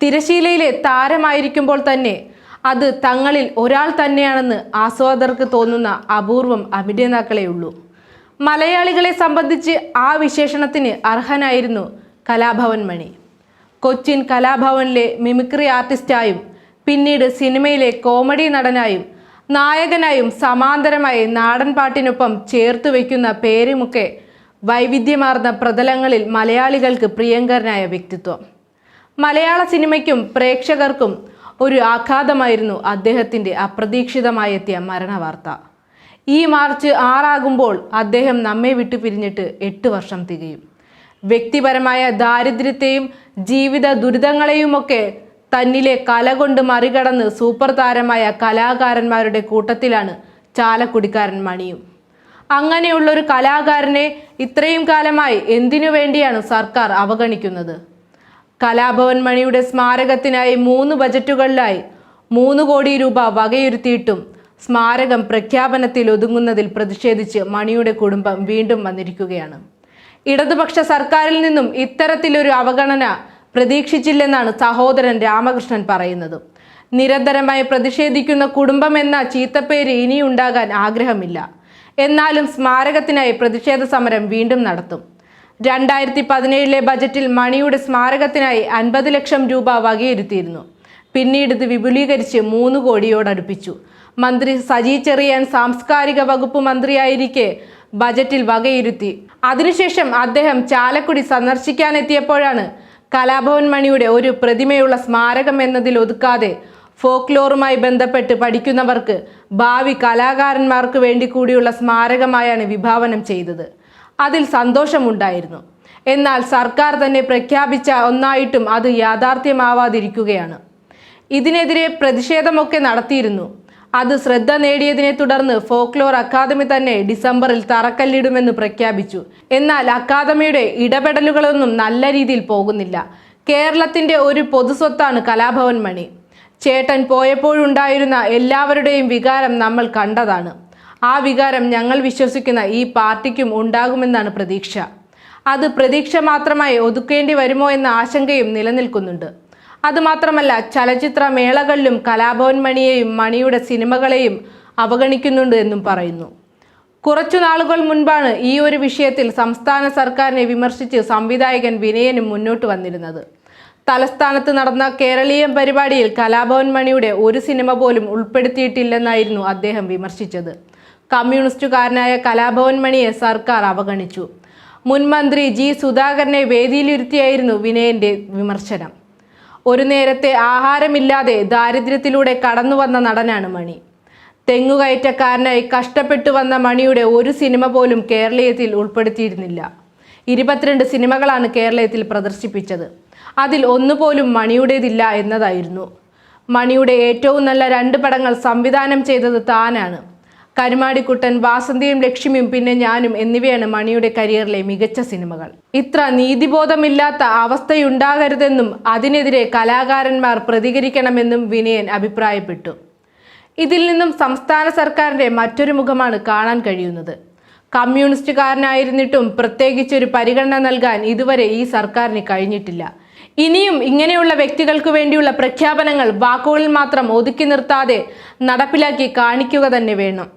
തിരശീലയിലെ താരമായിരിക്കുമ്പോൾ തന്നെ അത് തങ്ങളിൽ ഒരാൾ തന്നെയാണെന്ന് ആസ്വാദകർക്ക് തോന്നുന്ന അപൂർവം അഭിനേതാക്കളേ ഉള്ളൂ മലയാളികളെ സംബന്ധിച്ച് ആ വിശേഷണത്തിന് അർഹനായിരുന്നു കലാഭവൻ മണി. കൊച്ചിൻ കലാഭവനിലെ മിമിക്രി ആർട്ടിസ്റ്റായും പിന്നീട് സിനിമയിലെ കോമഡി നടനായും നായകനായും സമാന്തരമായി നാടൻ പാട്ടിനൊപ്പം ചേർത്തു വയ്ക്കുന്ന പേരുമൊക്കെ വൈവിധ്യമാർന്ന പ്രതലങ്ങളിൽ മലയാളികൾക്ക് പ്രിയങ്കരനായ വ്യക്തിത്വം. മലയാള സിനിമയ്ക്കും പ്രേക്ഷകർക്കും ഒരു ആഘാതമായിരുന്നു അദ്ദേഹത്തിന്റെ അപ്രതീക്ഷിതമായി എത്തിയ മരണവാർത്ത. ഈ മാർച്ച് ആറാകുമ്പോൾ അദ്ദേഹം നമ്മെ വിട്ടു പിരിഞ്ഞിട്ട് എട്ട് വർഷം തികയും. വ്യക്തിപരമായ ദാരിദ്ര്യത്തെയും ജീവിത ദുരിതങ്ങളെയുമൊക്കെ തന്നിലെ കല കൊണ്ട് മറികടന്ന് സൂപ്പർ താരമായ കലാകാരന്മാരുടെ കൂട്ടത്തിലാണ് ചാലക്കുടിക്കാരൻ മണിയും. അങ്ങനെയുള്ളൊരു കലാകാരനെ ഇത്രയും കാലമായി എന്തിനു വേണ്ടിയാണ് സർക്കാർ അവഗണിക്കുന്നത്? കലാഭവൻ മണിയുടെ സ്മാരകത്തിനായി മൂന്ന് ബജറ്റുകളിലായി മൂന്ന് കോടി രൂപ വകയിരുത്തിയിട്ടും സ്മാരകം പ്രഖ്യാപനത്തിൽ ഒതുങ്ങുന്നതിൽ പ്രതിഷേധിച്ച് മണിയുടെ കുടുംബം വീണ്ടും വന്നിരിക്കുകയാണ്. ഇടതുപക്ഷ സർക്കാരിൽ നിന്നും ഇത്തരത്തിലൊരു അവഗണന പ്രതീക്ഷിച്ചില്ലെന്നാണ് സഹോദരൻ രാമകൃഷ്ണൻ പറയുന്നത്. നിരന്തരമായി പ്രതിഷേധിക്കുന്ന കുടുംബം എന്ന ചീത്തപ്പേര് ഇനിയുണ്ടാകാൻ ആഗ്രഹമില്ല. എന്നാലും സ്മാരകത്തിനായി പ്രതിഷേധ സമരം വീണ്ടും നടത്തും. രണ്ടായിരത്തി പതിനേഴിലെ ബജറ്റിൽ മണിയുടെ സ്മാരകത്തിനായി അൻപത് ലക്ഷം രൂപ വകയിരുത്തിയിരുന്നു. പിന്നീട് ഇത് വിപുലീകരിച്ച് മൂന്ന് കോടിയോടടുപ്പിച്ചു. മന്ത്രി സജി ചെറിയാൻ സാംസ്കാരിക വകുപ്പ് മന്ത്രിയായിരിക്കെ ബജറ്റിൽ വകയിരുത്തി. അതിനുശേഷം അദ്ദേഹം ചാലക്കുടി സന്ദർശിക്കാനെത്തിയപ്പോഴാണ് കലാഭവൻ മണിയുടെ ഒരു പ്രതിമയുള്ള സ്മാരകം എന്നതിൽ ഒതുക്കാതെ ഫോക്ലോറുമായി ബന്ധപ്പെട്ട് പഠിക്കുന്നവർക്ക് ഭാവി കലാകാരന്മാർക്ക് വേണ്ടി കൂടിയുള്ള സ്മാരകമായാണ് വിഭാവനം ചെയ്തത്. അതിൽ സന്തോഷമുണ്ടായിരുന്നു. എന്നാൽ സർക്കാർ തന്നെ പ്രഖ്യാപിച്ച ഒന്നായിട്ടും അത് യാഥാർത്ഥ്യമാവാതിരിക്കുകയാണ്. ഇതിനെതിരെ പ്രതിഷേധമൊക്കെ നടത്തിയിരുന്നു. അത് ശ്രദ്ധ നേടിയതിനെ തുടർന്ന് ഫോക്ലോർ അക്കാദമി തന്നെ ഡിസംബറിൽ തറക്കല്ലിടുമെന്ന് പ്രഖ്യാപിച്ചു. എന്നാൽ അക്കാദമിയുടെ ഇടപെടലുകളൊന്നും നല്ല രീതിയിൽ പോകുന്നില്ല. കേരളത്തിന്റെ ഒരു പൊതുസ്വത്താണ് കലാഭവൻ മണി. ചേട്ടൻ പോയപ്പോഴുണ്ടായിരുന്ന എല്ലാവരുടെയും വികാരം നമ്മൾ കണ്ടതാണ്. ആ വികാരം ഞങ്ങൾ വിശ്വസിക്കുന്ന ഈ പാർട്ടിക്കും ഉണ്ടാകുമെന്നാണ് പ്രതീക്ഷ. അത് പ്രതീക്ഷ മാത്രമായി ഒതുക്കേണ്ടി വരുമോ എന്ന ആശങ്കയും നിലനിൽക്കുന്നുണ്ട്. അതുമാത്രമല്ല ചലച്ചിത്ര മേളകളിലും കലാഭവൻ മണിയെയും മണിയുടെ സിനിമകളെയും അവഗണിക്കുന്നുണ്ട് എന്നും പറയുന്നു. കുറച്ചു നാളുകൾ മുൻപാണ് ഈ ഒരു വിഷയത്തിൽ സംസ്ഥാന സർക്കാരിനെ വിമർശിച്ച് സംവിധായകൻ വിനയനും മുന്നോട്ട് വന്നിരുന്നത്. തലസ്ഥാനത്ത് നടന്ന കേരളീയം പരിപാടിയിൽ കലാഭവൻ മണിയുടെ ഒരു സിനിമ പോലും ഉൾപ്പെടുത്തിയിട്ടില്ലെന്നായിരുന്നു അദ്ദേഹം വിമർശിച്ചത്. കമ്മ്യൂണിസ്റ്റുകാരനായ കലാഭവൻ മണിയെ സർക്കാർ അവഗണിച്ചു. മുൻമന്ത്രി ജി സുധാകരനെ വേദിയിലിരുത്തിയായിരുന്നു വിനയന്റെ വിമർശനം. ഒരു നേരത്തെ ആഹാരമില്ലാതെ ദാരിദ്ര്യത്തിലൂടെ കടന്നു വന്ന നടനാണ് മണി. തെങ്ങുകയറ്റക്കാരനായി കഷ്ടപ്പെട്ടു വന്ന മണിയുടെ ഒരു സിനിമ പോലും കേരളീയത്തിൽ ഉൾപ്പെടുത്തിയിരുന്നില്ല. ഇരുപത്തിരണ്ട് സിനിമകളാണ് കേരളത്തിൽ പ്രദർശിപ്പിച്ചത്. അതിൽ ഒന്നുപോലും മണിയുടേതില്ല എന്നതായിരുന്നു. മണിയുടെ ഏറ്റവും നല്ല രണ്ട് പടങ്ങൾ സംവിധാനം ചെയ്തത് താനാണ്. കരുമാടിക്കുട്ടൻ വാസന്തിയും ലക്ഷ്മിയും പിന്നെ ഞാനും എന്നിവയാണ് മണിയുടെ കരിയറിലെ മികച്ച സിനിമകൾ. ഇത്ര നീതിബോധമില്ലാത്ത അവസ്ഥയുണ്ടാകരുതെന്നും അതിനെതിരെ കലാകാരന്മാർ പ്രതികരിക്കണമെന്നും വിനയൻ അഭിപ്രായപ്പെട്ടു. ഇതിൽ നിന്നും സംസ്ഥാന സർക്കാരിന്റെ മറ്റൊരു മുഖമാണ് കാണാൻ കഴിയുന്നത്. കമ്മ്യൂണിസ്റ്റുകാരനായിരുന്നിട്ടും പ്രത്യേകിച്ചൊരു പരിഗണന നൽകാൻ ഇതുവരെ ഈ സർക്കാരിന് കഴിഞ്ഞിട്ടില്ല. ഇനിയും ഇങ്ങനെയുള്ള വ്യക്തികൾക്ക് വേണ്ടിയുള്ള പ്രഖ്യാപനങ്ങൾ വാക്കുകളിൽ മാത്രം ഒതുക്കി നിർത്താതെ നടപ്പിലാക്കി കാണിക്കുക തന്നെ വേണം.